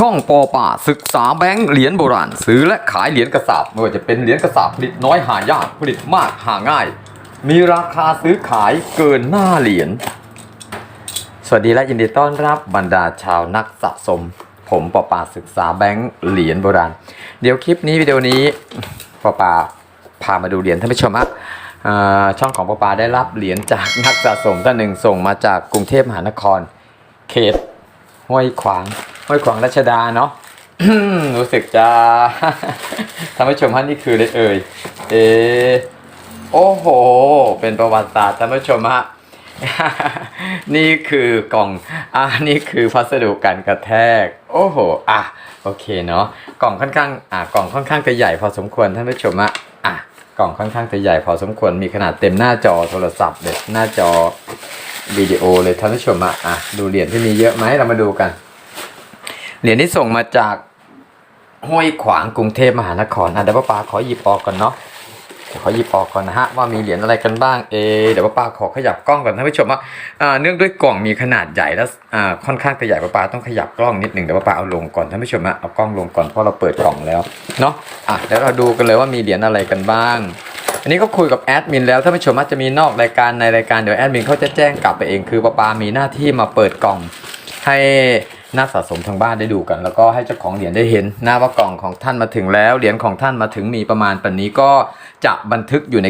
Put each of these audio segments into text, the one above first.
ช่องปอป่าศึกษาแบงค์เหรียญโบราณ ซื้อและขายเหรียญกระสาบไม่ว่าจะเป็นเหรียญกระสาบผลิตน้อยหายากผลิตมากหาง่าย มีราคาซื้อขายเกินหน้าเหรียญสวัสดีและยินดีต้อนรับบรรดาชาวนักสะสม ผมปอป่าศึกษาแบงค์เหรียญโบราณ เดี๋ยวคลิปนี้วิดีโอนี้ปอป่าพามาดูเหรียญท่านผู้ชมฮะอ่าช่องของปอป่าได้รับเหรียญจากนักสะสมท่านหนึ่งส่งมาจากกรุงเทพมหานคร เขตห้วยขวาง ห้วยขวางรัชดาเนาะรู้สึกจะท่านผู้ชมฮะนี่คือเลยเอ่ยเออโอ้โห เป็นประวัติศาสตร์ท่านผู้ชมฮะนี่คือกล่อง อ่านี่คือพัสดุการกระแทก โอ้โห อะ โอเคเนาะ กล่องค่อนข้าง อ่ากล่องค่อนข้างจะใหญ่พอสมควรท่านผู้ชมฮะอะ กล่องค่อนข้างจะใหญ่พอสมควร มีขนาดเต็มหน้าจอโทรศัพท์เลยหน้าจอวิดีโอเลยท่านผู้ชมอะอะ ดูเหรียญที่มีเยอะไหมเรามาดูกัน เหรียญที่ส่งมาจากห้วยขวางกรุงเทพมหานครอะเดี๋ยวป้าปาขอหยิบออกก่อนเนาะเดี๋ยวขอหยิบออกก่อนนะฮะว่ามีเหรียญอะไรกันบ้างเอเดี๋ยวป้าปาขอขยับกล้องก่อนท่านผู้ชมว่าอ่าเนื่องด้วยกล่องมีขนาดใหญ่แล้วอ่าค่อนข้างจะใหญ่ป้าปาต้องขยับกล้องนิดหนึ่งเดี๋ยวป้าปาเอาลงก่อนท่านผู้ชมอะเอากล้องลงก่อนเพราะเราเปิดกล่องแล้วเนาะอะเดี๋ยวเราดูกันเลยว่ามีเหรียญอะไรกันบ้าง อันนี้ก็คุยกับแอดมินแล้วท่านผู้ชมอาจจะมีนอกรายการในรายการเดี๋ยวแอดมินเขาจะแจ้งกลับไปเองคือป้าปามีหน้าที่มาเปิดกล่องให้ นักสะสมทางบ้านได้ดูกัน แล้วก็ให้เจ้าของเหรียญได้เห็นหน้าว่ากล่องของท่านมาถึงแล้วเหรียญของท่านมาถึงมีประมาณปันนี้ก็จะบันทึกอยู่ใน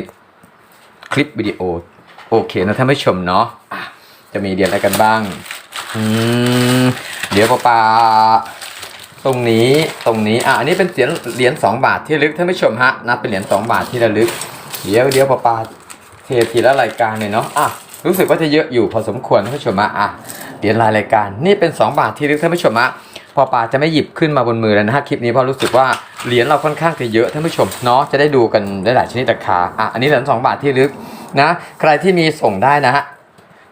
คลิปวิดีโอโอเคนะท่านผู้ชมเนาะจะมีเหรียญอะไรกันบ้างอืมเดี๋ยวป้าปาตรงนี้ตรงนี้อะอันนี้เป็นเหรียญเหรียญสองบาทที่ลึกท่านผู้ชมฮะนะเป็นเหรียญสองบาทที่ระลึก เดี๋ยวเดี๋ยวป้าปาเททีละรายการเลยเนาะอะรู้สึกว่าจะเยอะอยู่พอสมควรท่านผู้ชมอะ เหรียญรายรายการนี่เป็น 2 บาทที่ลึกท่านผู้ชมอะพอปาจะไม่หยิบขึ้นมาบนมือแล้วนะฮะคลิปนี้เพราะรู้สึกว่าเหรียญเราค่อนข้างจะเยอะท่านผู้ชมเนาะจะได้ดูกันได้หลายชนิดราคาอะอันนี้เหรียญสองบาทที่ลึกนะใครที่มีส่งได้นะฮะ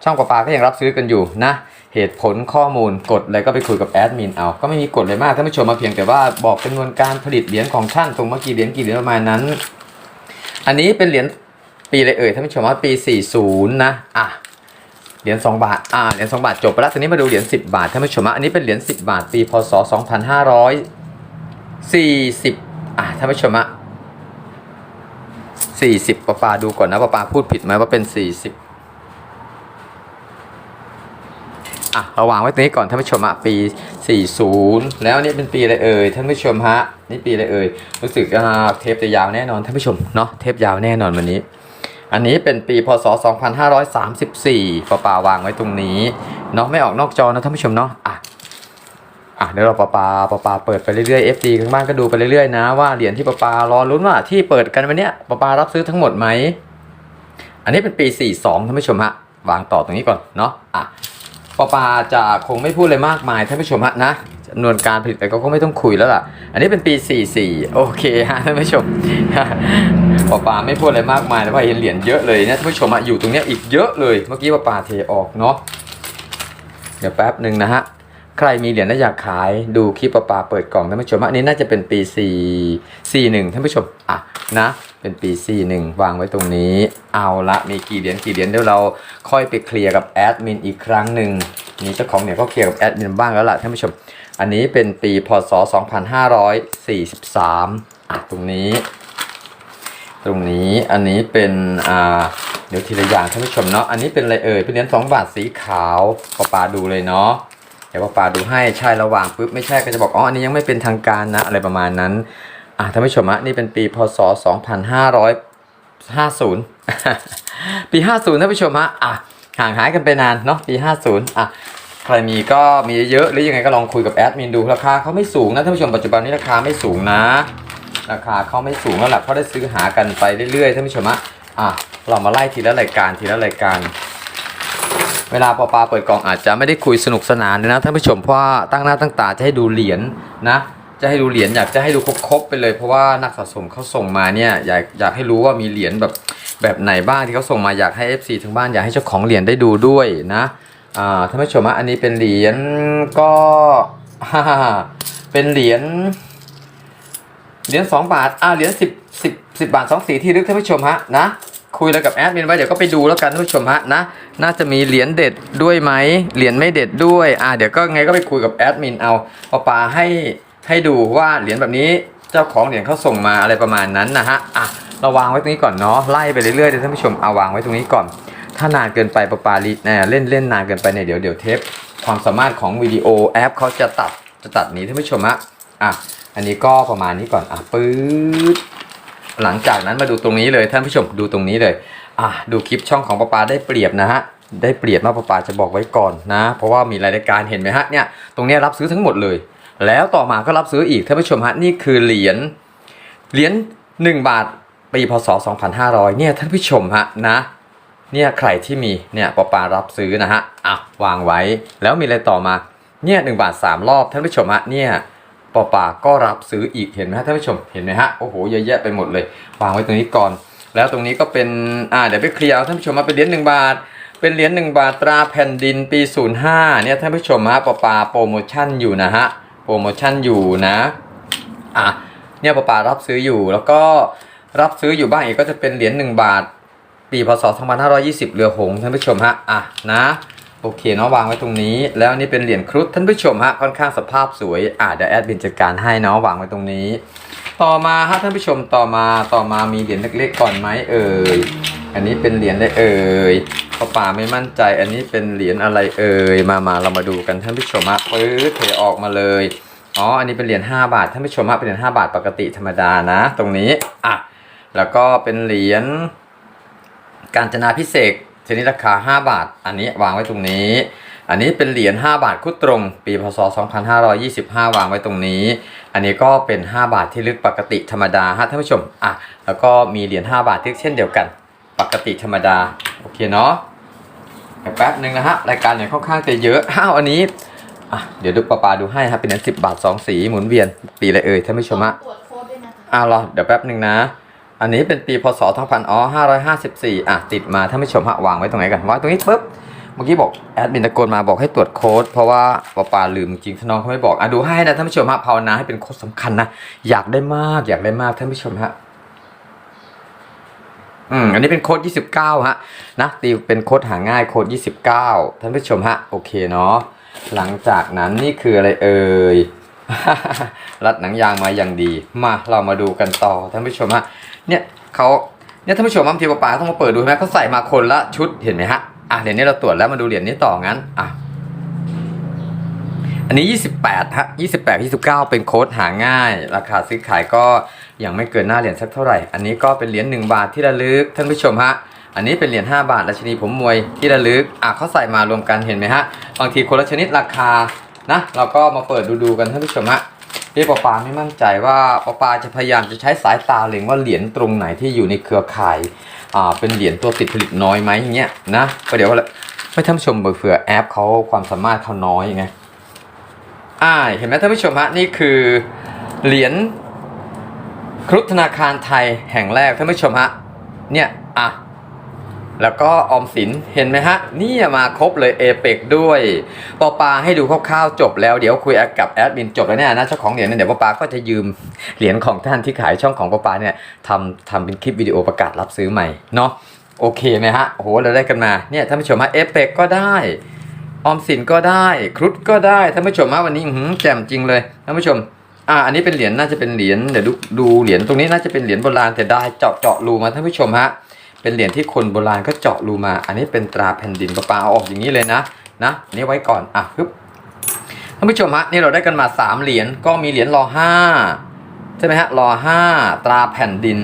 ช่องปอปาก็ยังรับซื้อกันอยู่นะเหตุผลข้อมูลกดอะไรก็ไปคุยกับแอดมินเอาก็ไม่มีกฎเลยมากท่านผู้ชมมาเพียงแต่ว่าบอกจำนวนการผลิตเหรียญของท่านส่งมากี่เหรียญกี่เหรียญประมาณนั้น อันนี้เป็นเหรียญปีอะไรเอ่ยท่านผู้ชมว่าปี 40 นะอะ เหรียญ2บาท อ่า เหรียญ2บาทจบไปแล้วทีนี้มาดูเหรียญ10 บาทท่านผู้ชมอะอันนี้เป็นเหรียญ10 บาท ปี พศ 2540 อ่าท่านผู้ชมอะ40ปะปาดูก่อนนะปะปาพูดผิดไหมว่าเป็น 40 อะระวางไว้ตรงนี้ก่อนท่านผู้ชมอะปี 40 แล้วนนี่เป็นปีอะไรเอ่ยท่านผู้ชมฮะ นี่ปีอะไรเอ่ย รู้สึกอ่าเทปจะยาวแน่นอนท่านผู้ชมเนาะ เทปยาวแน่นอนวันนี้ อันนี้เป็นปีพศ 2534ปะปาวางไว้ตรงนี้เนาะไม่ออกนอกจอนะท่านผู้ชมเนาะอะอะเดี๋ยวเราปะปาปะปาเปิดไปเรื่อยๆ FD ข้างบ้านก็ดูไปเรื่อยๆนะว่าเหรียญที่ปะปารอลุ้นว่าที่เปิดกันวันเนี้ยปะปารับซื้อทั้งหมดไหมอันนี้เป็นปี 42ท่านผู้ชมฮะวางต่อตรงนี้ก่อนเนาะอะปะปาจะคงไม่พูดเลยมากมายท่านผู้ชมฮะนะ จำนวนการผลิตไรก็ไม่ต้องคุยแล้วล่ะ อันนี้เป็นปี 44 โอเคฮะท่านผู้ชมปอปาไม่พูดอะไรมากมายแต่ว่าเห็นเหรียญเยอะเลยนะท่านผู้ชมอะอยู่ตรงนี้อีกเยอะเลย เมื่อกี้ปอปาเทออกเนาะ เดี๋ยวแป๊บหนึ่งนะฮะ ใครมีเหรียญและอยากขายดูคลิปปอปาเปิดกล่องท่านผู้ชมอันนี้น่าจะเป็นปี 4 4 1ท่านผู้ชม อะนะเป็นปี 4 1 วางไว้ตรงนี้ เอาละมีกี่เหรียญกี่เหรียญเดี๋ยวเราค่อยไปเคลียร์กับแอดมินอีกครั้งหนึ่งมีเจ้าของเนี่ยก็เคลียร์กับแอดมินบ้างแล้วล่ะท่านผู้ชม อันนี้เป็นปีพศ 2543อะตรงนี้ ตรงนี้อันนี้เป็นอ่าเดี๋ยวทีละอย่างท่านผู้ชมเนาะอันนี้เป็นอะไรเอ่ยเป็นเหรียญสองบาทสีขาวปอปาดูเลยเนาะเดี๋ยวปอปาดูให้ใช่ระหว่างปุ๊บไม่ใช่ก็จะบอกอ๋ออันนี้ยังไม่เป็นทางการนะอะไรประมาณนั้นอะท่านผู้ชมอะนี่เป็นปีพศ 2550 ปี 50ท่านผู้ชมฮะอะห่างหายกันไปนานเนาะปี 50อะ ใครมีก็มีเยอะหรือยังไงก็ลองคุยกับแอดมินดูราคาเขาไม่สูงนะท่านผู้ชมปัจจุบันนี้ราคาไม่สูงนะ ราคาเขาไม่สูงแล้วแหละเพราะได้ซื้อหากันไปเรื่อยๆท่านผู้ชมอะอะเรามาไล่ทีละรายการทีละรายการ เวลาปอปาเปิดกล่องอาจจะไม่ได้คุยสนุกสนานเลยนะท่านผู้ชมเพราะว่าตั้งหน้าตั้งตาจะให้ดูเหรียญนะจะให้ดูเหรียญอยากจะให้ดูครบๆไปเลยเพราะว่านักสะสมเขาส่งมาเนี่ยอยากอยากให้รู้ว่ามีเหรียญแบบแบบไหนบ้างที่เขาส่งมาอยากให้ FC ทั้งบ้านอยากให้เจ้าของเหรียญได้ดูด้วยนะ อ่าท่านผู้ชมอะอันนี้เป็นเหรียญก็เป็นเหรียญเหรียญสองบาทอ่าเหรียญสิบสิบสิบบาทสองสีที่ลึกท่านผู้ชมฮะนะคุยอะไรกับแอดมินไว้เดี๋ยวก็ไปดูแล้วกันท่านผู้ชมฮะนะน่าจะมีเหรียญเด็ดด้วยไหมเหรียญไม่เด็ดด้วยอ่าเดี๋ยวก็ไงก็ไปคุยกับแอดมินเอาปอปาให้ให้ดูว่าเหรียญแบบนี้เจ้าของเหรียญเขาส่งมาอะไรประมาณนั้นนะฮะอะเราวางไว้ตรงนี้ก่อนเนาะไล่ไปเรื่อยๆเดี๋ยวท่านผู้ชมเอาวางไว้ตรงนี้ก่อน ถ้านานเกินไปปอปาลีเน่ยเล่นเล่นนานเกินไปเนี่ยเดี๋ยวเดี๋ยวเทปความสามารถของวิดีโอแอปเขาจะตัดจะตัดนี้ท่านผู้ชมฮะอะอันนี้ก็ประมาณนี้ก่อนอะปื๊ดหลังจากนั้นมาดูตรงนี้เลยท่านผู้ชมดูตรงนี้เลยอะดูคลิปช่องของป้าปาได้เปรียบนะฮะได้เปรียบมากป้าปาจะบอกไว้ก่อนนะ เพราะว่ามีรายการเห็นไหมฮะเนี่ยตรงนี้รับซื้อทั้งหมดเลย แล้วต่อมาก็รับซื้ออีกท่านผู้ชมฮะนี่คือเหรียญเหรียญ1บาทปีพศ2500เนี่ยท่านผู้ชมฮะนะ เนี่ยใครที่มีเนี่ยป้าปารับซื้อนะฮะอะวางไว้แล้วมีอะไรต่อมาเนี่ย1บาท3รอบท่านผู้ชมฮะเนี่ยปอปาก็รับซื้ออีกเห็นไหมฮะท่านผู้ชมเห็นไหมฮะโอ้โหเยอะแยะไปหมดเลยวางไว้ตรงนี้ก่อน แล้วตรงนี้ก็เป็นอ่าเดี๋ยวไปเคลียร์ท่านผู้ชมมาเป็นเหรียญหนึ่งบาท เป็นเหรียญหนึ่งบาทตราแผ่นดินปี 05เนี่ยท่านผู้ชมฮะปอปาโปรโมชั่นอยู่นะฮะโปรโมชั่นอยู่นะอะเนี่ยปอปารับซื้ออยู่แล้วก็รับซื้ออยู่บ้างอีกก็จะเป็นเหรียญหนึ่งบาท ปีพศ 2520 เรือหงส์ท่านผู้ชมฮะอะนะโอเคเนาะวางไว้ตรงนี้ แล้วอันนี่เป็นเหรียญครุฑท่านผู้ชมฮะค่อนข้างสภาพสวยอะเดี๋ยวแอดบินจัดการให้เนาะวางไว้ตรงนี้ ต่อมาฮะท่านผู้ชมต่อมาต่อมามีเหรียญเล็กๆก่อนไหมเอ่ยอันนี้เป็นเหรียญอะไรเอ่ยเพราป่าไม่มั่นใจ อันนี้เป็นเหรียญอะไรเอ่ยมามาเรามาดูกันท่านผู้ชมฮะปื๊ดเทออกมาเลยอ๋ออันนี้เป็นเหรียญ5บาทท่านผู้ชมฮะเป็นเหรียญ5บาทปกติธรรมดานะ ตรงนี้อะแล้วก็เป็นเหรียญ การจนาพิเศษกชนิดราคา 5 บาท อันนี้วางไว้ตรงนี้ อันนี้เป็นเหรียญ 5 บาทคุดตรง ปีพศ 2525 วางไว้ตรงนี้ อันนี้ก็เป็น 5 บาทที่ลึกปกติธรรมดาฮะท่านผู้ชมอะแล้วก็มีเหรียญ 5 บาทที่ลึกเช่นเดียวกัน ปกติธรรมดา โอเคเนาะเดี๋ยวแป๊บหนึ่งนะฮะ รายการเนี่ยค่อนข้างจะเยอะอ้าวอันนี้อะเดี๋ยวดูปลาปาดูให้ครับเป็นเหรียญ10 บาท 2 สีหมุนเวียนปีอะไรเอ่ยท่านผู้ชมฮะตรวจโค้ดด้วยนะคะอ้าวรอเดี๋ยวแป๊บหนึ่งนะ อันนี้เป็นปีพศ2000อ๋อ554อะติดมาท่านผู้ชมฮะวางไว้ตรงไหนกันวางตรงนี้ปุ๊บเมื่อกี้บอกแอดมินตะโกนมาบอกให้ตรวจโค้ดเพราะว่าปาปาลืมจริงถ้าน้องเขาไม่บอกอะดูให้นะท่านผู้ชมฮะภาวนาให้เป็นโค้ดสำคัญนะอยากได้มากอยากได้มากท่านผู้ชมฮะอืมอันนี้เป็นโค้ด29ฮะนะตีเป็นโค้ดหาง่ายโค้ด29 ท่านผู้ชมฮะโอเคเนาะหลังจากนั้นนี่คืออะไรเอ่ยรัดหนังยางมาอย่างดี มาเรามาดูกันต่อท่านผู้ชมฮะ เนี่ยเขาเนี่ยท่านผู้ชมบางทีป้าๆต้องมาเปิดดูใช่ไหมเขาใส่มาคนละชุดเห็นไหมฮะอะเหรียญนี้เราตรวจแล้วมาดูเหรียญนี้ต่องั้นอะอันนี้ 28ฮะ28 29 เป็นโค้ดหาง่าย ราคาซื้อขายก็ยังไม่เกินหน้าเหรียญสักเท่าไหร่ อันนี้ก็เป็นเหรียญ1บาทที่ระลึกท่านผู้ชมฮะอันนี้เป็นเหรียญ5บาทราชนีผมมวยที่ระลึกอะเขาใส่มารวมกันเห็นไหมฮะบางทีคนละชนิดราคานะเราก็มาเปิดดูๆกันท่านผู้ชมฮะ พี่ปอปาไม่มั่นใจว่าปอปาจะพยายามจะใช้สายตาเล็งว่าเหรียญตรงไหนที่อยู่ในเครือข่ายอ่าเป็นเหรียญตัวติดผลิตน้อยไหมอย่างเงี้ยนะก็เดี๋ยวไม่ท่านผู้ชมเผื่อแอปเขาความสามารถเขาน้อยไงอ่าเห็นไหมท่านผู้ชมฮะนี่คือเหรียญครุฑธนาคารไทยแห่งแรกท่านผู้ชมฮะเนี่ยอะ แล้วก็ออมสินเห็นไหมฮะนี่มาครบเลยเอเปกด้วยปอปาให้ดูคร่าวๆจบแล้วเดี๋ยวคุยกับแอดมินจบแล้วเนี่ยนะเจ้าของเหรียญเนี่ยเดี๋ยวปอปาก็จะยืมเหรียญของท่านที่ขายช่องของปอปาเนี่ยทำทำเป็นคลิปวิดีโอประกาศรับซื้อใหม่เนาะโอเคไหมฮะโหเราได้กันมาเนี่ยท่านผู้ชมฮะเอเปกก็ได้ออมสินก็ได้ครุฑก็ได้ท่านผู้ชมฮะวันนี้หือแจ่มจริงเลยท่านผู้ชมอ่าอันนี้เป็นเหรียญน่าจะเป็นเหรียญเดี๋ยวดูดูเหรียญตรงนี้น่าจะเป็นเหรียญโบราณแต่ได้เจาะเจาะรูมาท่านผู้ชมฮะ เป็นเหรียญที่คนโบราณก็เจาะรูมา อันนี้เป็นตราแผ่นดินปะปาเอาออกอย่างนี้เลยนะนะนี่ไว้ก่อนอะปึ๊บท่านผู้ชมฮะนี่เราได้กันมา3เหรียญก็มีเหรียญรอห้าใช่ไหมฮะรอห้าตราแผ่นดิน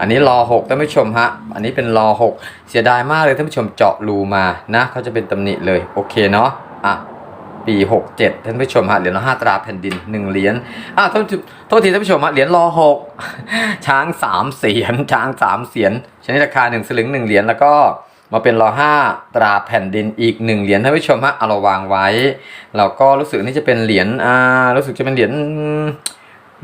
อันนี้รอหกท่านผู้ชมฮะอันนี้เป็นรอหกเสียดายมากเลยท่านผู้ชมเจาะรูมานะเขาจะเป็นตำหนิเลยโอเคเนาะอะ ปี 67ท่านผู้ชมฮะเหรียญละห้าตราแผ่นดิน1เหรียญอะโทษทีโทษทีท่านผู้ชมฮะเหรียญรอหกช้าง3เสียนช้าง3เสียนชนิดราคา1สลึง1เหรียญแล้วก็มาเป็นรอห้าตราแผ่นดินอีก1เหรียญท่านผู้ชมฮะเอาเราวางไว้แล้วก็รู้สึกนี่จะเป็นเหรียญอ่ารู้สึกจะเป็นเหรียญ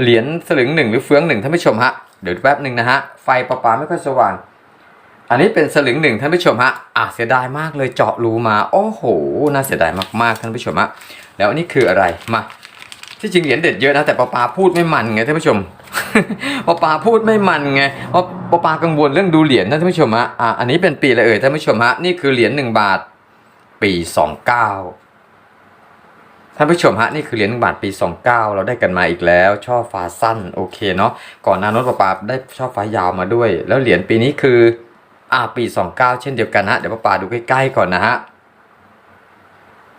เหรียญสลึงหนึ่งหรือเฟืองหนึ่งท่านผู้ชมฮะเดี๋ยวแป๊บหนึ่งนะฮะไฟประปาไม่ค่อยสว่าง อันนี้เป็นสลึงหนึ่งท่านผู้ชมฮะอะเสียดายมากเลยเจาะรูมาโอ้โหน่าเสียดายมากๆท่านผู้ชมฮะแล้วอันนี้คืออะไรมาที่จริงเหรียญเด็ดเยอะนะแต่ปาปาพูดไม่มันไงท่านผู้ชมปอปาพูดไม่มันไงเพราะปอปากังวลเรื่องดูเหรียญนะท่านผู้ชมฮะอะอันนี้เป็นปีอะไรเอ่ยท่านผู้ชมฮะนี่คือเหรียญหนึ่งบาทปีสองเก้าท่านผู้ชมฮะนี่คือเหรียญหนึ่งบาทปีสองเก้าเราได้กันมาอีกแล้ว ช่อฟ้าสั้นโอเคเนาะก่อนหน้านั้นปอปาได้ช่อฟ้ายาวมาด้วย แล้วเหรียญปีนี้คือ อ่าปีสองเก้าเช่นเดียวกันฮะเดี๋ยวปอปาดูใกล้ๆก่อนนะฮะ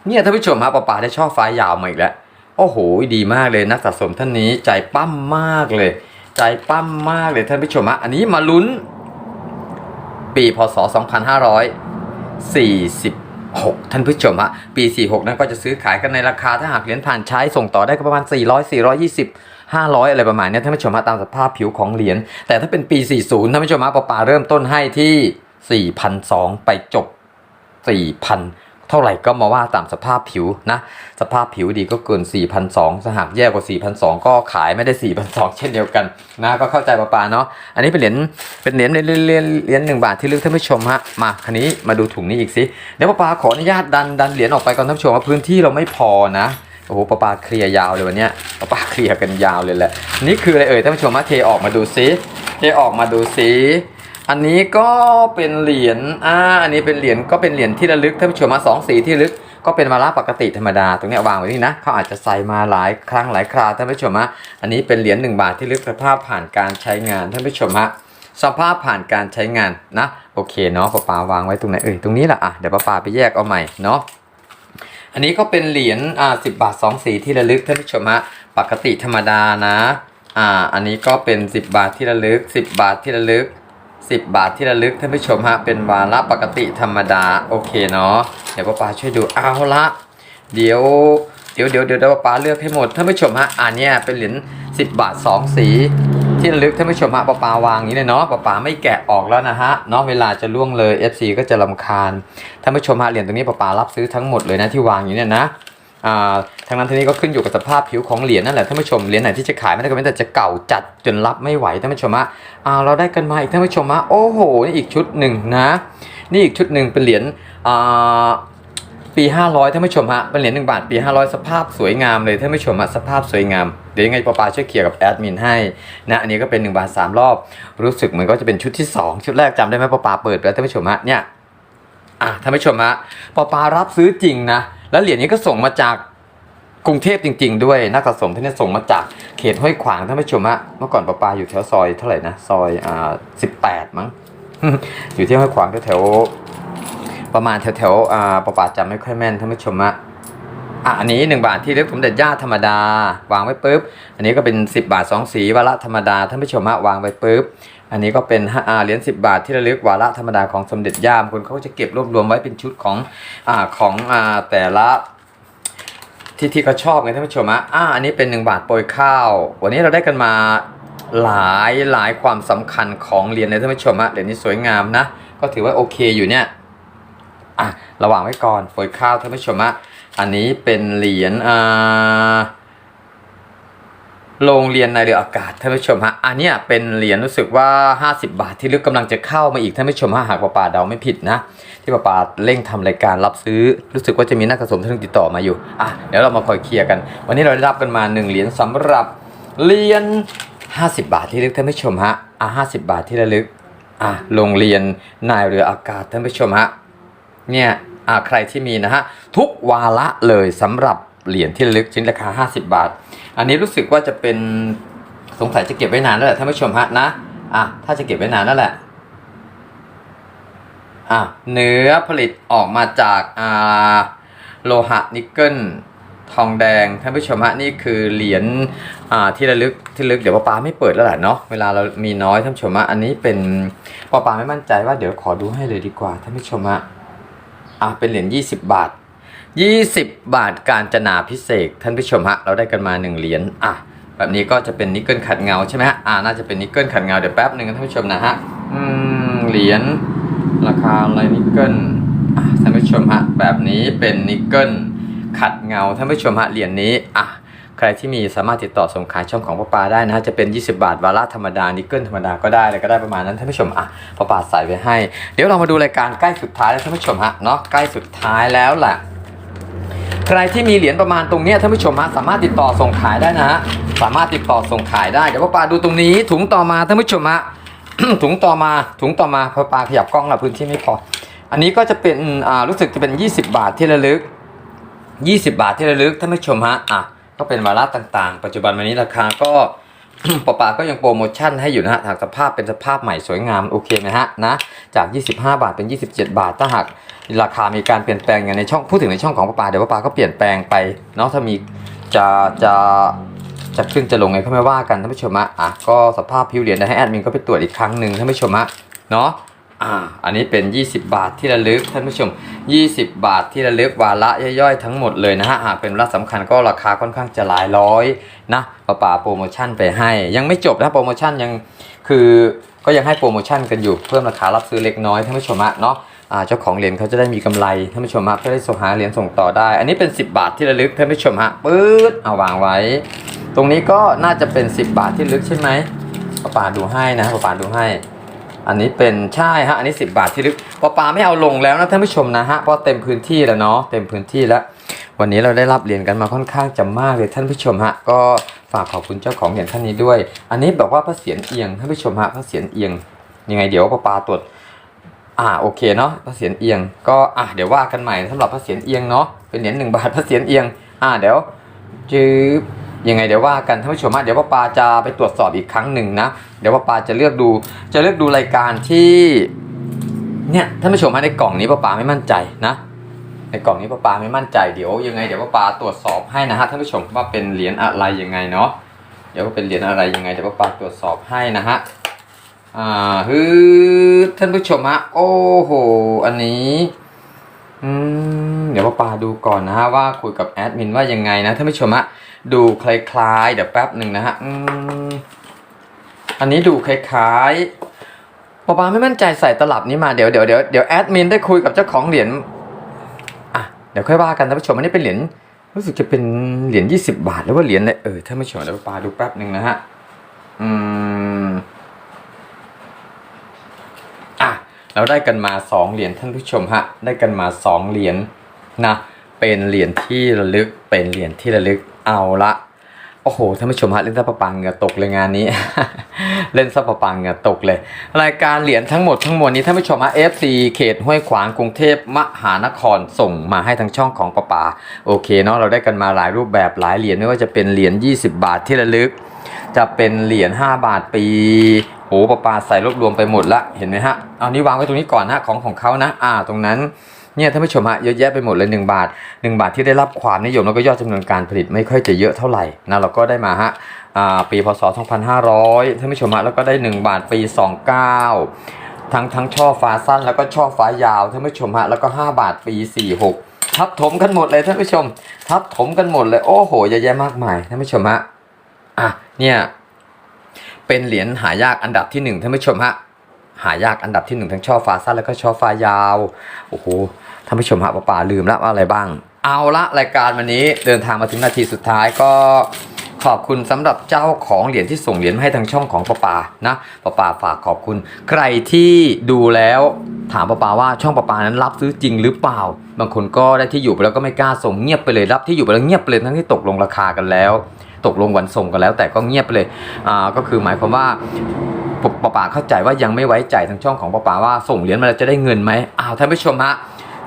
เนี่ยท่านผู้ชมฮะปอปาได้ช่อฟ้ายาวมาอีกแล้วโอ้โหดีมากเลยนักสะสมท่านนี้ใจปั้มมากเลย ใจปั้มมากเลยท่านผู้ชมฮะอันนี้มาลุ้น ปีพศ 2546ท่านผู้ชมฮะปี 46 นั้นก็จะซื้อขายกันในราคาถ้าหากเหรียญผ่านใช้ส่งต่อได้ก็ประมาณ 400 420 500 อะไรประมาณนี้ท่านผู้ชมฮะตามสภาพผิวของเหรียญแต่ถ้าเป็นปี 40ท่านผู้ชมฮะปอปาเริ่มต้นให้ที่4,200ไปจบ 4,000 เท่าไหร่ก็มาว่าตามสภาพผิวนะ สภาพผิวดีก็เกิน4,200สหากแย่กว่า4,200ก็ขายไม่ได้4,200เช่นเดียวกันนะก็เข้าใจปะปาเนาะอันนี้เป็นเหรียญเป็นเหรียญเหรียญเหรียญเหรียญหนึ่งบาทที่ลึกท่านผู้ชมฮะมาคันนี้มาดูถุงนี้อีกสิเดี๋ยวปะปาขออนุญาตดันดันเหรียญออกไปก่อนท่านผู้ชมว่าพื้นที่เราไม่พอนะ อ้โหปะปาเคลียร์ยาวเลยวันนี้ยปะปาเคลียร์กันยาวเลยแหละ นี่คืออะไรเอ่ยท่านผู้ชมมาเทออกมาดูซิเทออกมาดูซิอันนี้ก็เป็นเหรียญอ่าอันนี้เป็นเหรียญก็เป็นเหรียญที่ระลึกท่านผู้ชมมาสองสีที่ระลึกก็เป็นวาระปกติธรรมดาตรงเนี้ยวางไว้นี่นะเขาอาจจะใส่มาหลายครั้งหลายคราท่านผู้ชมฮะอันนี้เป็นเหรียญหนึ่งบาทที่ลึกสภาพผ่านการใช้งานท่านผู้ชมฮะสภาพผ่านการใช้งานนะโอเคเนาะป้าปาวางไว้ตรงไหนเอ่ยตรงนี้แหละอะเดี๋ยวป้าปาไปแยกเอาใหม่เนาะ อันนี้ก็เป็นเหรียญอ่าสิบาทสองสีที่ระลึกท่านผู้ชมฮะปกติธรรมดานะอ่าอันนี้ก็เป็น 10 บาทที่ระลึก 10 บาทที่ระลึก 10 บาทที่ระลึกท่านผู้ชมฮะเป็นวาระปกติธรรมดาโอเคเนาะเดี๋ยวป้าปาช่วยดูเอาละเดี๋ยวเดี๋ยวเดี๋ยวเดี๋ยวเดี๋ยวป้าเลือกให้หมดท่านผู้ชมฮะอันเนี้ยเป็นเหรียญ10 บาท 2 สี ที่ระลึกท่านผู้ชมฮะป้าปาวางอย่างนี้เลยเนาะป้าปาไม่แกะออกแล้วนะฮะเนาะเวลาจะล่วงเลย FC ก็จะลำคาญท่านผู้ชมฮะเหรียญตรงนี้ป้าปารับซื้อทั้งหมดเลยนะที่วางอยู่เนี่ยนะอ่าทางนั้นทีนี้ก็ขึ้นอยู่กับสภาพผิวของเหรียญนั่นแหละท่านผู้ชมเหรียญไหนที่จะขายไม่ได้ก็เป็นแต่จะเก่าจัดจนรับไม่ไหวท่านผู้ชมฮะอ่าเราได้กันมาอีกท่านผู้ชมฮะโอ้โหนี่อีกชุดหนึ่งนะ นี่อีกชุดหนึ่งเป็นเหรียญอ่า ปี 500ท่านผู้ชมฮะเป็นเหรียญ1บาทปี 500 สภาพสวยงามเลยท่านผู้ชมฮะสภาพสวยงาม เดี๋ยวยังไงปอปาช่วยเคลียร์กับแอดมินให้นะอันนี้ก็เป็น 1 บาท 3 รอบ รู้สึกเหมือนก็จะเป็นชุดที่ 2 ชุดแรกจำได้ไหมปอปาเปิดไปแล้วท่านผู้ชมฮะเนี่ยอะท่านผู้ชมฮะปอปารับซื้อจริงนะแล้วเหรียญนี้ก็ส่งมาจากกรุงเทพจริง ๆ ด้วยนักสะสมที่นี่ส่งมาจากเขตห้วยขวางท่านผู้ชมฮะเมื่อก่อนปอปาอยู่แถวซอยเท่าไหร่นะซอยอ่า18มั้งอยู่ที่ห้วยขวางแถว ประมาณแถวๆอ่าประปาจำไม่ค่อยแม่นท่านผู้ชมอะอะอันนี้ 1 บาทที่เล็กสมเด็จย่าธรรมดาวางไว้ปุ๊บ อันนี้ก็เป็น 10 บาท 2 สีวาระธรรมดาท่านผู้ชมฮะวางไว้ปุ๊บ อันนี้ก็เป็นอาเหรียญ10 บาทที่ระลึกวาระธรรมดาของสมเด็จย่ามคนเขาจะเก็บรวบรวมไว้เป็นชุดของอ่าของอ่าแต่ละที่ที่เขาชอบไงท่านผู้ชมฮะอ่าอันนี้เป็น 1 บาทโปรยข้าว วันนี้เราได้กันมาหลายหลายความสำคัญของเหรียญเลยท่านผู้ชมฮะเหรียญนี้สวยงามนะก็ถือว่าโอเคอยู่เนี่ย อะระหว่างไว้ก่อนโปรยข้าวท่านผู้ชมฮะอันนี้เป็นเหรียญอ่าโรงเรียนในเรืออากาศท่านผู้ชมฮะ อันเนี้ยเป็นเหรียญรู้สึกว่า 50 บาทที่ลึกกำลังจะเข้ามาอีกท่านผู้ชมฮะหากป้าป่าเดาไม่ผิดนะ ที่ป้าป่าเร่งทำรายการรับซื้อ รู้สึกว่าจะมีนักสะสมท่านติดต่อมาอยู่อะเดี๋ยวเรามาคอยเคลียร์กัน วันนี้เราได้รับกันมา1เหรียญสำหรับเหรียญ50 บาทที่ลึกท่านผู้ชมฮะอะ50 บาทที่ระลึกอะโรงเรียนนายเรืออากาศท่านผู้ชมฮะ เนี่ยอ่าใครที่มีนะฮะทุกวาระเลยสำหรับเหรียญที่ระลึกชิ้นราคา 50 บาท อันนี้รู้สึกว่าจะเป็นสงสัยจะเก็บไว้นานแล้วแหละท่านผู้ชมฮะนะอะถ้าจะเก็บไว้นานนั่นแหละอะเนื้อผลิตออกมาจากอ่าโลหะนิกเกิลทองแดงท่านผู้ชมฮะนี่คือเหรียญอ่าที่ระลึกที่ระลึกเดี๋ยวป้าปาไม่เปิดแล้วแหละเนาะเวลาเรามีน้อยท่านผู้ชมฮะอันนี้เป็นป้าปาไม่มั่นใจว่าเดี๋ยวขอดูให้เลยดีกว่าท่านผู้ชมฮะ อะเป็นเหรียญ20 บาท 20 บาทการจนาพิเศษท่านผู้ชมฮะ เราได้กันมา 1 เหรียญอะแบบนี้ก็จะเป็นนิกเกิลขัดเงาใช่ไหมฮะอ่าน่าจะเป็นนิกเกิลขัดเงาเดี๋ยวแป๊บหนึ่งนท่านผู้ชมนะฮะอืมเหรียญราคาอะไรนิกเกิลท่านผู้ชมฮะแบบนี้เป็นนิกเกิลขัดเงาท่านผู้ชมฮะเหรียญนี้อะ ใครที่มีสามารถติดต่อส่งขายช่องของป้าปาได้นะฮะจะเป็น 20 บาทวาระธรรมดานิกเกิลธรรมดาก็ได้อะไรก็ได้ประมาณนั้นท่านผู้ชมอะป้าปาใส่ไว้ให้ เดี๋ยวเรามาดูรายการใกล้สุดท้ายแล้วท่านผู้ชมฮะเนาะใกล้สุดท้ายแล้วแหละใครที่มีเหรียญประมาณตรงเนี้ยท่านผู้ชมฮะสามารถติดต่อส่งขายได้นะฮะสามารถติดต่อส่งขายได้เดี๋ยวพ่อปาดูตรงนี้ถุงต่อมาท่านผู้ชมฮะถุงต่อมาถุงต่อมาพ่อปาขยับกล้องหน่อยพื้นที่ไม่พอ อันนี้ก็จะเป็นอ่ารู้สึกจะเป็น 20 บาทที่ระลึก 20 บาทที่ระลึกท่านผู้ชมฮะอะ ก็เป็นวาระต่างๆ ปัจจุบันวันนี้ราคาก็ปอปาก็ยังโปรโมชั่นให้อยู่นะฮะหากสภาพเป็นสภาพใหม่สวยงามโอเคไหมฮะนะจาก 25 บาทเป็น 27 บาท ถ้าหากราคามีการเปลี่ยนแปลงอย่างในช่องพูดถึงในช่องของปอปาเดี๋ยวปอปาก็เปลี่ยนแปลงไปเนาะถ้ามีจะจะจะขึ้นจะลงไงก็ไม่ว่ากันท่านผู้ชมฮะอะก็สภาพผิวเหรียญนะให้แอดมินก็ไปตรวจอีกครั้งหนึ่งท่านผู้ชมฮะเนาะ อ่า อันนี้เป็น 20 บาทที่ระลึกท่านผู้ชม 20 บาทที่ระลึกวาระย่อยๆ ทั้งหมดเลยนะฮะหากเป็นวาระสำคัญก็ราคาค่อนข้างจะหลายร้อยนะป่าป่าโปรโมชั่นไปให้ ยังไม่จบนะโปรโมชั่นยังคือก็ยังให้โปรโมชั่นกันอยู่เพิ่มราคารับซื้อเล็กน้อยท่านผู้ชมฮะเนาะเจ้าของเหรียญเขาจะได้มีกำไรท่านผู้ชมฮะเพื่อได้ส่งหาเหรียญส่งต่อได้ อันนี้เป็น 10 บาทที่ระลึกท่านผู้ชมฮะปื๊ดเอาวางไว้ ตรงนี้ก็น่าจะเป็น 10 บาทที่ระลึกใช่ไหมป้าป่าดูให้นะป้าป่าดูให้ อันนี้เป็นใช่ฮะ อันนี้ 10 บาทที่ลึกปอปาไม่เอาลงแล้วนะท่านผู้ชมนะฮะเพราะเต็มพื้นที่แล้วเนาะเต็มพื้นที่แล้ว วันนี้เราได้รับเหรียญกันมาค่อนข้างจะมากเลยท่านผู้ชมฮะก็ฝากขอบคุณเจ้าของเหรียญท่านนี้ด้วย อันนี้บอกว่าพระเศียรเอียงท่านผู้ชมฮะพระเศียรเอียงยังไงเดี๋ยวปอปาตรวจอ่าโอเคเนาะพระเศียรเอียงก็อะเดี๋ยวว่ากันใหม่สำหรับพระเศียรเอียงเนาะเป็นเหรียญหนึ่งบาทพระเศียรเอียง อ่าเดี๋ยวจืบ ยังไงเดี๋ยวว่ากันท่านผู้ชมฮะเดี๋ยวป้าปาจะไปตรวจสอบอีกครั้งหนึ่งนะ เดี๋ยวป้าปาจะเลือกดู จะเลือกดูรายการที่เนี่ยท่านผู้ชมฮะในกล่องนี้ป้าปาไม่มั่นใจนะในกล่องนี้ป้าปาไม่มั่นใจเดี๋ยวยังไงเดี๋ยวป้าปาตรวจสอบให้นะฮะท่านผู้ชมว่าเป็นเหรียญอะไรยังไงเนาะเดี๋ยวเป็นเหรียญอะไรยังไงเดี๋ยวป้าปาตรวจสอบให้นะฮะอ่าฮือท่านผู้ชมฮะโอ้โหอันนี้อืมเดี๋ยวป้าปาดูก่อนนะฮะว่าคุยกับแอดมินว่ายังไงนะท่านผู้ชมฮะ ดูคล้ายๆ เดี๋ยวแป๊บหนึ่งนะฮะอันนี้ดูคล้ายๆป้าปาไม่มั่นใจใส่ตลับนี้มาเดี๋ยวเดี๋ยวเดี๋ยวเดี๋ยวแอดมินได้คุยกับเจ้าของเหรียญอะเดี๋ยวค่อยว่ากันท่านผู้ชมอันนี้เป็นเหรียญรู้สึกจะเป็นเหรียญ20บาทหรือว่าเหรียญอะไรเออท่านผู้ชมเดี๋ยวป้าปาดูแป๊บหนึ่งนะฮะอืมอะเราได้กันมา2เหรียญท่านผู้ชมฮะ ได้กันมา2เหรียญนะ เป็นเหรียญที่ระลึกเป็นเหรียญที่ระลึก เอาละโอ้โหท่านผู้ชมฮะเล่นซับปะปังเงือตกเลยงานนี้ เล่นซับปะปังเงือตกเลย รายการเหรียญทั้งหมดทั้งมวลนี้ท่านผู้ชมฮะ FC เขตห้วยขวางกรุงเทพมหานครส่งมาให้ทางช่องของปะปาโอเคเนาะเราได้กันมาหลายรูปแบบหลายเหรียญไม่ว่าจะเป็นเหรียญ20 บาทที่ระลึก จะเป็นเหรียญ5บาทปีโอ้ปลาปาใส่รวบรวมไปหมดละเห็นไหมฮะเอานี้วางไว้ตรงนี้ก่อนนะของของเขานะ อ่าตรงนั้น เนี่ยท่านผู้ชมฮะเยอะแยะไปหมดเลย1บาท 1 บาทที่ได้รับความนิยมแล้วก็ยอดจำนวนการผลิตไม่ค่อยจะเยอะเท่าไหร่นะเราก็ได้มาฮะปีพศ 2500ท่านผู้ชมฮะแล้วก็ได้ 1 บาทปี 29 ทั้งทั้งช่อฟ้าสั้นแล้วก็ช่อฟ้ายาวท่านผู้ชมฮะแล้วก็ 5 บาทปี 46 ทับถมกันหมดเลยท่านผู้ชม ทับถมกันหมดเลยโอ้โหเยอะแยะมากมายท่านผู้ชมฮะอะเนี่ยเป็นเหรียญหายากอันดับที่หนึ่งท่านผู้ชมฮะ หายากอันดับที่หนึ่งทั้งช่อฟ้าสั้นแล้วก็ช่อฟ้ายาว โอ้โหท่านผู้ชมฮะป้าป่าลืมละว่าอะไรบ้าง เอาละรายการวันนี้เดินทางมาถึงนาทีสุดท้ายก็ ขอบคุณสำหรับเจ้าของเหรียญที่ส่งเหรียญมาให้ทางช่องของป้าปานะป้าป่าฝากขอบคุณ ใครที่ดูแล้วถามป้าป่าว่าช่องป้าปานั้นรับซื้อจริงหรือเปล่า บางคนก็ได้ที่อยู่ไปแล้วก็ไม่กล้าส่งเงียบไปเลยรับที่อยู่ไปแล้วเงียบไปเลยทั้งที่ตกลงราคากันแล้ว ตกลงวันส่งกันแล้ว แต่ก็เงียบไปเลยอ่าก็คือหมายความว่าปป้าป่าเข้าใจว่ายังไม่ไว้ใจทางช่องของป้าป่าว่าส่งเหรียญมาแล้วจะได้เงินไหมอ้าวท่านผู้ชมฮะ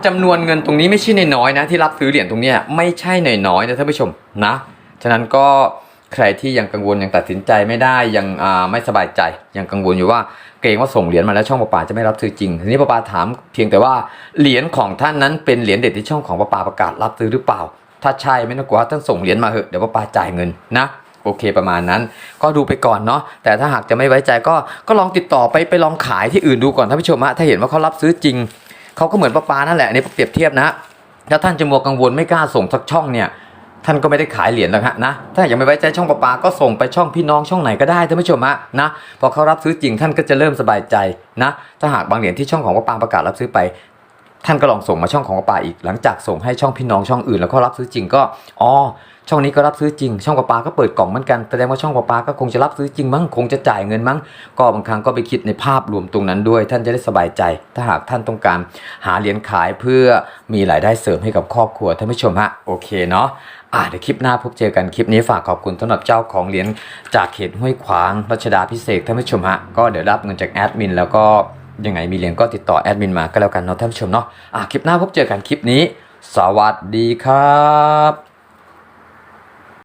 จำนวนเงินตรงนี้ไม่ใช่น้อยๆนะที่รับซื้อเหรียญตรงนี้ไม่ใช่น้อยๆนะท่านผู้ชมนะฉะนั้นก็ ใครที่ยังกังวลยังตัดสินใจไม่ได้ยังไม่สบายใจ ยังกังวลอยู่ว่าเกรงว่าส่งเหรียญมาแล้วช่องป้าป่าจะไม่รับซื้อจริงทีนี้ป้าป่าถามเพียงแต่ว่าเหรียญของท่านนั้นเป็นเหรียญเด็ดที่ช่องของป้าป่าประกาศรับซื้อหรือเปล่า ถ้าใช่ไม่ต้องกลัวท่านส่งเหรียญมาเหอะเดี๋ยวป้าป่าจ่ายเงินนะโอเคประมาณนั้น ก็ดูไปก่อนเนาะแต่ถ้าหากจะไม่ไว้ใจก็ก็ลองติดต่อไปไปลองขายที่อื่นดูก่อนท่านผู้ชมฮะถ้าเห็นว่าเขารับซื้อจริงเขาก็เหมือนป้าปานั่นแหละอันนี่เปรียบเทียบนะถ้าท่านจะมัวกังวลไม่กล้าส่งสักช่องเนี่ย ท่านก็ไม่ได้ขายเหรียญหรอกฮะนะถ้ายังไม่ไว้ใจช่องปลาปาก็ส่งไปช่องพี่น้องช่องไหนก็ได้ท่านผู้ชมฮะนะพอเขารับซื้อจริงท่านก็จะเริ่มสบายใจนะถ้าหากบางเหรียญที่ช่องของปลาปาประกาศรับซื้อไปท่านก็ลองส่งมาช่องของปลาปาอีกหลังจากส่งให้ช่องพี่น้องช่องอื่นแล้วก็รับซื้อจริงก็อ๋อช่องนี้ก็รับซื้อจริง ช่องปลาปาก็เปิดกล่องเหมือนกันแสดงว่าช่องปลาปาก็คงจะรับซื้อจริงมั้งคงจะจ่ายเงินมั้งก็บางครั้งก็ไปคิดในภาพรวมตรงนั้นด้วย ท่านจะได้สบายใจ ถ้าหากท่านต้องการหาเหรียญขายเพื่อมีรายได้เสริมให้กับครอบครัวท่านผู้ชมฮะโอเคเนาะ อ่าเดี๋ยวคลิปหน้าพบเจอกันคลิปนี้ฝากขอบคุณสำหรับเจ้าของเหรียญจากเขตห้วยขวางรัชดาพิเศษท่านผู้ชมฮะก็เดี๋ยวรับเงินจากแอดมินแล้วก็ยังไงมีเหรียญก็ติดต่อแอดมินมาก็แล้วกันเนาะท่านผู้ชมเนาะอะคลิปหน้าพบเจอกันคลิปนี้ สวัสดีครับ